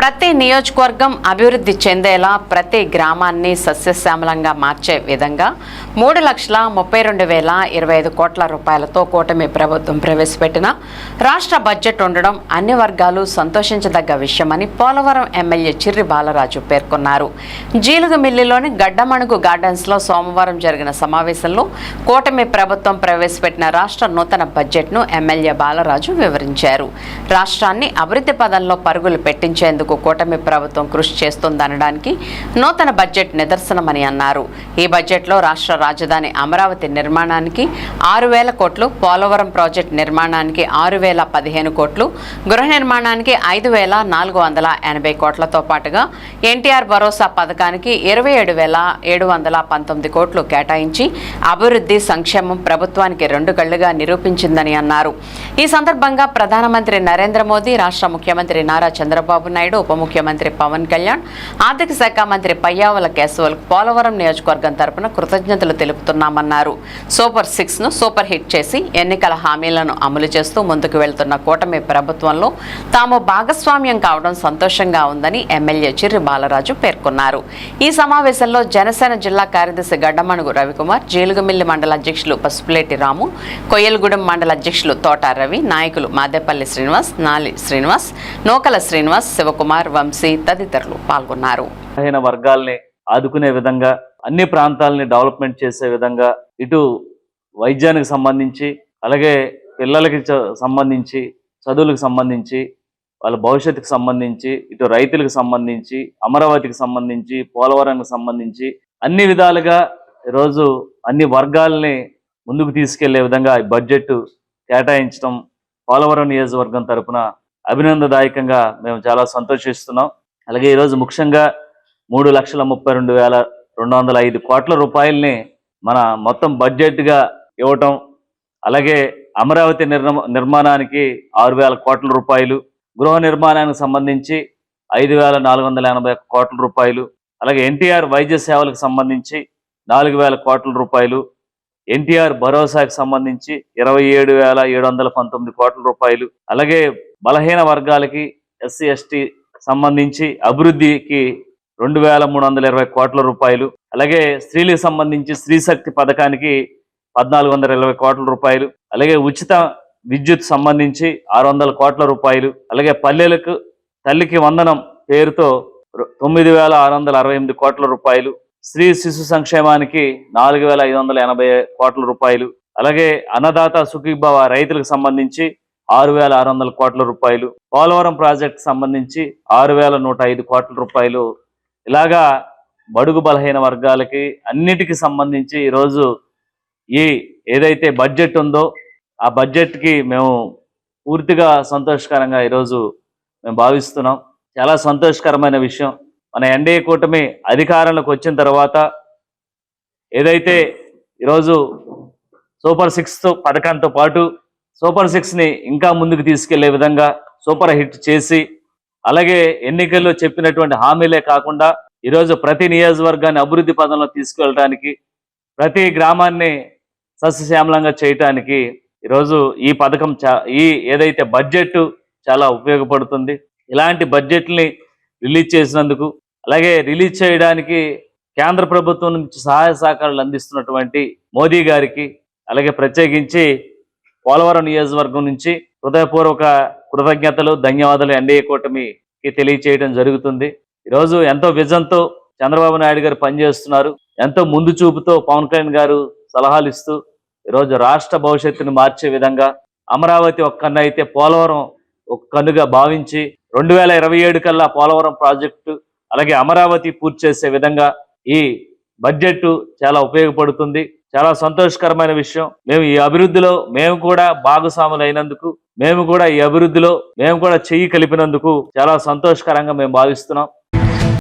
ప్రతి నియోజకవర్గం అభివృద్ధి చెందేలా ప్రతి గ్రామాన్ని సస్యశ్యామలంగా మార్చే విధంగా మూడు లక్షల ముప్పై రెండు వేల ఇరవై ఐదు కోట్ల రూపాయలతో కూటమి ప్రభుత్వం ప్రవేశపెట్టిన రాష్ట్ర బడ్జెట్ ఉండడం అన్ని వర్గాలు సంతోషించదగ్గ విషయమని పోలవరం ఎమ్మెల్యే చిర్రి బాలరాజు పేర్కొన్నారు. జీలుగుమిల్లిలోని గడ్డమణుగు గార్డెన్స్లో సోమవారం జరిగిన సమావేశంలో కూటమి ప్రభుత్వం ప్రవేశపెట్టిన రాష్ట్ర నూతన బడ్జెట్ను ఎమ్మెల్యే బాలరాజు వివరించారు. రాష్ట్రాన్ని అభివృద్ధి పదంలో పరుగులు పెట్టించేందుకు కూటమి ప్రభుత్వం కృషి చేస్తుందనడానికి నూతన బడ్జెట్ నిదర్శనమని అన్నారు. ఈ బడ్జెట్లో రాష్ట్ర రాజధాని అమరావతి నిర్మాణానికి ఆరు వేల కోట్లు పోలవరం ప్రాజెక్టు నిర్మాణానికి ఆరు వేల పదిహేను కోట్లు గృహ నిర్మాణానికి ఐదు వేల నాలుగు వందల ఎనభై కోట్లతో పాటుగా ఎన్టీఆర్ భరోసా పథకానికి ఇరవై ఏడు వేల ఏడు వందల పంతొమ్మిది కోట్లు కేటాయించి అభివృద్ధి సంక్షేమం ప్రభుత్వానికి రెండు కళ్ళుగా నిరూపించిందని అన్నారు. ఈ సందర్భంగా ప్రధానమంత్రి నరేంద్ర మోదీ రాష్ట్ర ముఖ్యమంత్రి నారా చంద్రబాబు నాయుడు ఉప ముఖ్యమంత్రి పవన్ కళ్యాణ్ ఆర్థిక శాఖ మంత్రి పయ్యావల కేశవల్ పోలవరం నియోజకవర్గం తరపున కృతజ్ఞతలు తెలుపుతున్నామన్నారు. సూపర్ సిక్స్ను సూపర్ హిట్ చేసి ఎన్నికల హామీలను అమలు చేస్తూ ముందుకు వెళ్తున్న కూటమి ప్రభుత్వంలో తాము భాగస్వామ్యం కావడం సంతోషంగా ఉందని ఎమ్మెల్యే చిర్రి బాలరాజు పేర్కొన్నారు. ఈ సమావేశంలో జనసేన జిల్లా కార్యదర్శి గడ్డమణుగు రవికుమార్ జీలుగుమిల్లి మండల అధ్యక్షులు పసుపులేటి రాము కొయ్యలగూడెం మండల అధ్యక్షులు తోట రవి నాయకులు మాదేపల్లి శ్రీనివాస్ నాలి శ్రీనివాస్ నోకల శ్రీనివాస్ శివకుమార్ వంశీ తదితరులు పాల్గొన్నారు. బలహీన వర్గాల్ని ఆదుకునే విధంగా అన్ని ప్రాంతాలని డెవలప్మెంట్ చేసే విధంగా ఇటు వైద్యానికి సంబంధించి అలాగే పిల్లలకి సంబంధించి చదువులకు సంబంధించి వాళ్ళ భవిష్యత్తుకు సంబంధించి ఇటు రైతులకు సంబంధించి అమరావతికి సంబంధించి పోలవరానికి సంబంధించి అన్ని విధాలుగా ఈరోజు అన్ని వర్గాల్ని ముందుకు తీసుకెళ్ళే విధంగా ఈ బడ్జెట్ కేటాయించడం పోలవరం నియోజకవర్గం తరపున అభినందదాయకంగా మేము చాలా సంతోషిస్తున్నాం. అలాగే ఈరోజు ముఖ్యంగా మూడు లక్షల ముప్పై రెండు వేల రెండు వందల ఐదు కోట్ల రూపాయల్ని మన మొత్తం బడ్జెట్గా ఇవ్వటం అలాగే అమరావతి నిర్మ నిర్మాణానికి ఆరు వేల కోట్ల రూపాయలు గృహ నిర్మాణానికి సంబంధించి ఐదు వేల నాలుగు వందల ఎనభై ఒక్క కోట్ల రూపాయలు అలాగే ఎన్టీఆర్ వైద్య సేవలకు సంబంధించి నాలుగు వేల కోట్ల రూపాయలు ఎన్టీఆర్ భరోసాకి సంబంధించి ఇరవై ఏడు వేల ఏడు వందల పంతొమ్మిది కోట్ల రూపాయలు అలాగే బలహీన వర్గాలకి ఎస్సీ ఎస్టీ సంబంధించి అభివృద్ధికి రెండు వేల మూడు వందల ఇరవై కోట్ల రూపాయలు అలాగే స్త్రీలకు సంబంధించి స్త్రీ శక్తి పథకానికి పద్నాలుగు వందల ఇరవై కోట్ల రూపాయలు అలాగే ఉచిత విద్యుత్ సంబంధించి ఆరు వందల కోట్ల రూపాయలు అలాగే పల్లెలకు తల్లికి వందనం పేరుతో తొమ్మిది వేల ఆరు వందల అరవై ఎనిమిది కోట్ల రూపాయలు స్త్రీ శిశు సంక్షేమానికి నాలుగు వేల ఐదు వందల ఎనభై కోట్ల రూపాయలు అలాగే అన్నదాత సుఖీభవ రైతులకు సంబంధించి ఆరు వేల ఆరు వందల కోట్ల రూపాయలు. పోలవరం ప్రాజెక్ట్ సంబంధించి ఆరు వేల నూట ఐదు కోట్ల రూపాయలు. ఇలాగా బడుగు బలహీన వర్గాలకి అన్నిటికి సంబంధించి ఈరోజు ఈ ఏదైతే బడ్జెట్ ఉందో ఆ బడ్జెట్కి మేము పూర్తిగా సంతోషకరంగా ఈరోజు మేము భావిస్తున్నాం. చాలా సంతోషకరమైన విషయం. మన ఎన్డీఏ కూటమి అధికారంలోకి వచ్చిన తర్వాత ఏదైతే ఈరోజు సూపర్ సిక్స్ పథకంతో పాటు సూపర్ సిక్స్ని ఇంకా ముందుకు తీసుకెళ్ళే విధంగా సూపర్ హిట్ చేసి అలాగే ఎన్నికల్లో చెప్పినటువంటి హామీలే కాకుండా ఈరోజు ప్రతి నియోజకవర్గాన్ని అభివృద్ధి పదంలో తీసుకెళ్ళడానికి ప్రతి గ్రామాన్ని సస్యశ్యామలంగా చేయటానికి ఈరోజు ఈ పథకం చా ఈ ఏదైతే బడ్జెట్ చాలా ఉపయోగపడుతుంది. ఇలాంటి బడ్జెట్ని రిలీజ్ చేసినందుకు అలాగే రిలీజ్ చేయడానికి కేంద్ర ప్రభుత్వం నుంచి సహాయ సహకారాలు అందిస్తున్నటువంటి మోదీ గారికి అలాగే ప్రత్యేకించి పోలవరం నియోజకవర్గం నుంచి హృదయపూర్వక కృతజ్ఞతలు ధన్యవాదాలు ఎన్డీఏ కూటమికి తెలియచేయడం జరుగుతుంది. ఈరోజు ఎంతో విజన్తో చంద్రబాబు నాయుడు గారు పనిచేస్తున్నారు. ఎంతో ముందు చూపుతో పవన్ కళ్యాణ్ గారు సలహాలు ఇస్తూ ఈరోజు రాష్ట్ర భవిష్యత్తును మార్చే విధంగా అమరావతి ఒక కన్ను అయితే పోలవరం ఒక కన్నుగా భావించి రెండు వేల ఇరవై ఏడు కల్లా పోలవరం ప్రాజెక్టు అలాగే అమరావతి పూర్తి చేసే విధంగా ఈ బడ్జెట్ చాలా ఉపయోగపడుతుంది. చాలా సంతోషకరమైన విషయం. మేము ఈ అభివృద్ధిలో మేము కూడా భాగస్వాములు అయినందుకు మేము కూడా ఈ అభివృద్ధిలో మేము కూడా చెయ్యి కలిపినందుకు చాలా సంతోషకరంగా మేము భావిస్తున్నాం.